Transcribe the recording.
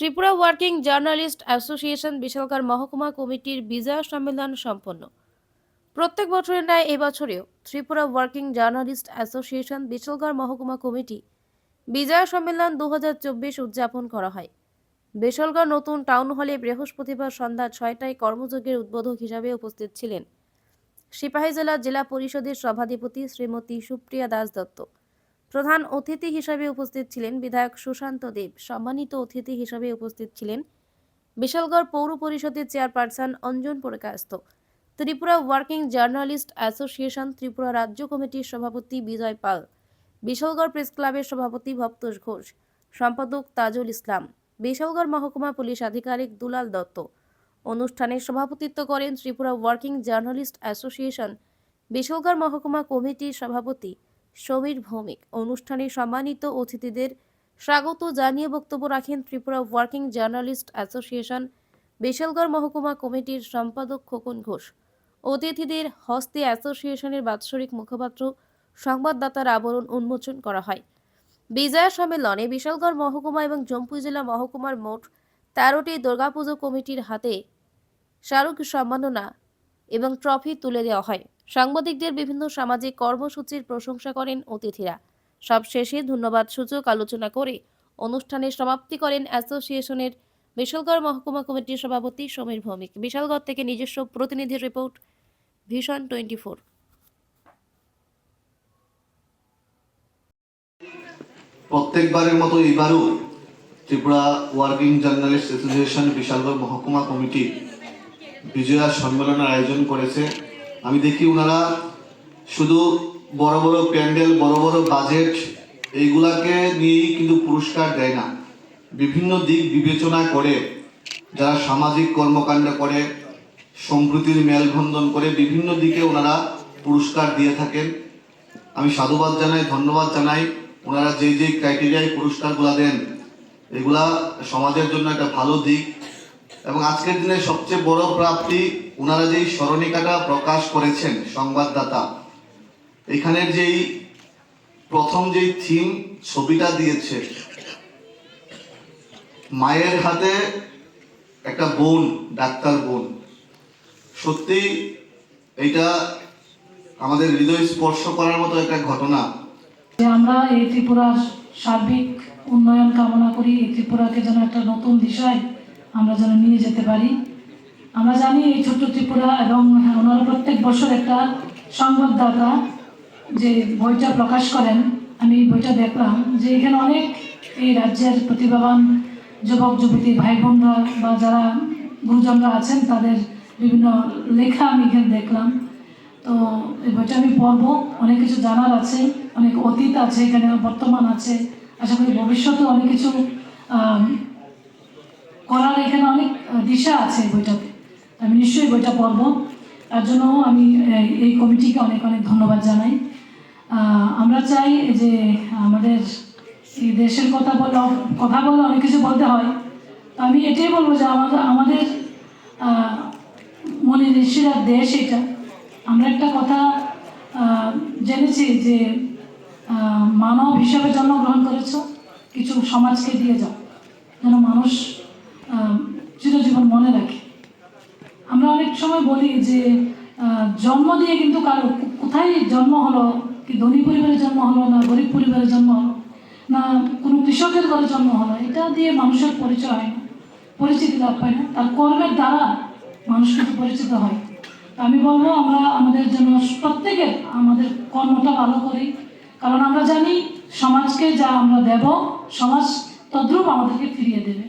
Tripura working journalist association বিশালকার মহকুমা কমিটির বিজয় সম্মেলন সম্পন্ন। প্রত্যেক বছরের ন্যায় এবছরেও Tripura Working Journalist Association Bishalgarh মহকুমা কমিটি বিজয় সম্মেলন দু হাজার চব্বিশ উদযাপন করা হয়। বেসলগড় নতুন টাউন হলে বৃহস্পতিবার সন্ধ্যা ছয়টায় কর্মযোগের উদ্বোধক হিসাবে উপস্থিত ছিলেন। সিপাহী জেলা জেলা পরিষদের সভাধিপতি শ্রীমতী সুপ্রিয়া দাস দত্ত। প্রধান অতিথি হিসাবে উপস্থিত ছিলেন বিধায়ক সুশান্ত দেব। সম্মানিত অতিথি হিসাবে উপস্থিত ছিলেন বিশালগড় পৌর পরিষদের chairperson Anjan পরিকাস্ত Tripura Working Journalist Association Tripura রাজ্য কমিটির সভাপতি বিজয় পাল। বিশালগড় প্রেস ক্লাবের সভাপতি ভক্তোষ ঘোষ। সম্পাদক তাজুল ইসলাম। বিশালগড় মহকুমা পুলিশ আধিকারিক দুলাল দত্ত। অনুষ্ঠানে সভাপতিত্ব করেন Tripura Working Journalist Association. Bishalgarh মহকুমা কমিটির সভাপতি সমীর ভৌমিক। অনুষ্ঠানে সম্মানিত অতিথিদের স্বাগত জানিয়ে বক্তব্য রাখেন Tripura Working Journalist Association Bishalgarh মহকুমা কমিটির সম্পাদক খোকন ঘোষ। অতিথিদের হস্তে অ্যাসোসিয়েশনের বাৎসরিক মুখপাত্র, সংবাদদাতার আবরণ উন্মোচন করা হয়। বিজয়া সম্মেলনে বিশালগড় মহকুমা এবং জম্পুই জেলা মহকুমার মোট তেরোটি দুর্গাপুজো কমিটির হাতে শাহরুখ সম্মাননা এবং ট্রফি তুলে দেওয়া হয়। সাংবাদিকদের বিভিন্ন সামাজিক কর্মসূচির প্রশংসা করেন অতিথিরা। সবশেষে ধন্যবাদ সূচক আলোচনা করে অনুষ্ঠানের সমাপ্তি করেন অ্যাসোসিয়েশনের বিশালগড় মহকুমা কমিটির সভাপতি সমীর ভৌমিক। বিশালগড় থেকে নিজস্ব প্রতিনিধির রিপোর্ট, ভিশন টোয়েন্টি ফোর প্রত্যেকবারের মতো এবারও Tripura Working Journalist Association Bishalgarh মহকুমা কমিটি বিজয়া সম্মেলনের আয়োজন করেছে। আমি দেখি ওনারা শুধু বড় বড় প্যান্ডেল, বড় বড় বাজেট, এইগুলাকে নিয়েই কিন্তু পুরস্কার দেয় না। বিভিন্ন দিক বিবেচনা করে, যারা সামাজিক কর্মকাণ্ড করে, সম্প্রীতির মেলবন্ধন করে, বিভিন্ন দিকে ওনারা পুরস্কার দিয়ে থাকেন। আমি সাধুবাদ জানাই, ধন্যবাদ জানাই। ওনারা যে যে ক্রাইটেরিয়ায় পুরস্কারগুলা দেন, এগুলা সমাজের জন্য একটা ভালো দিক। এবং আজকের দিনে সবচেয়ে বড় প্রাপ্তি ওনারা যেই স্মরণিকাটা প্রকাশ করেছেন, সংবাদদাতা, এখানের যেই প্রথম যেই থিম ছবিটা দিয়েছে, মায়ের হাতে একটা বোন, ডাক্তার বোন, সত্যি এটা আমাদের হৃদয় স্পর্শ করার মতো একটা ঘটনা। আমরা এই ত্রিপুরার সার্বিক উন্নয়ন কামনা করি, এই ত্রিপুরাকে যেন একটা নতুন দিশায় আমরা যেন নিয়ে যেতে পারি। আমরা জানি এই ছোট্ট ত্রিপুরা এবং হ্যাঁ, ওনারা প্রত্যেক বছর একটা সংবাদদাতা যে বইটা প্রকাশ করেন আমি বইটা দেখলাম যে এখানে অনেক এই রাজ্যের প্রতিভাবান যুবক যুবতী ভাই বোনরা বা যারা গুরুজনরা আছেন তাদের বিভিন্ন লেখা আমি এখানে দেখলাম। তো এই বইটা আমি পড়ব। অনেক কিছু জানার আছে অনেক অতীত আছে এখানে বর্তমান আছে। আশা করি ভবিষ্যতে অনেক কিছু করার এখানে অনেক দিশা আছে বইটাতে। আমি নিশ্চয়ই বইটা পড়ব। তার জন্য আমি এই- কমিটিকে অনেক অনেক ধন্যবাদ জানাই। আমরা চাই যে আমাদের এই দেশের কথা বলে কথা বলে, অনেক কিছু বলতে হয়। আমি এটাই বলব যে আমাদের আমাদের মনে ঋষিরা দেশ এটা। আমরা একটা কথা জেনেছি যে মানব হিসাবে জন্মগ্রহণ করেছ, কিছু সমাজকে দিয়ে যাও। যেন মানুষ মনে রাখে। আমরা অনেক সময় বলি যে জন্ম দিয়ে কিন্তু কারও কোথায় জন্ম হলো, কি ধনী পরিবারে জন্ম হলো, না গরিব পরিবারে জন্ম হলো, না কোনো কৃষকের ঘরে জন্ম হলো, এটা দিয়ে মানুষের পরিচয় হয় না পরিচিতি লাভ পায় না। তার কর্মের দ্বারা মানুষ কিন্তু পরিচিত হয়। আমি বলব, আমরা আমাদের জন্য প্রত্যেকের আমাদের কর্মটা ভালো করি। কারণ আমরা জানি, সমাজকে যা আমরা দেব, সমাজ তদ্রূপ আমাদেরকে ফিরিয়ে দেবে।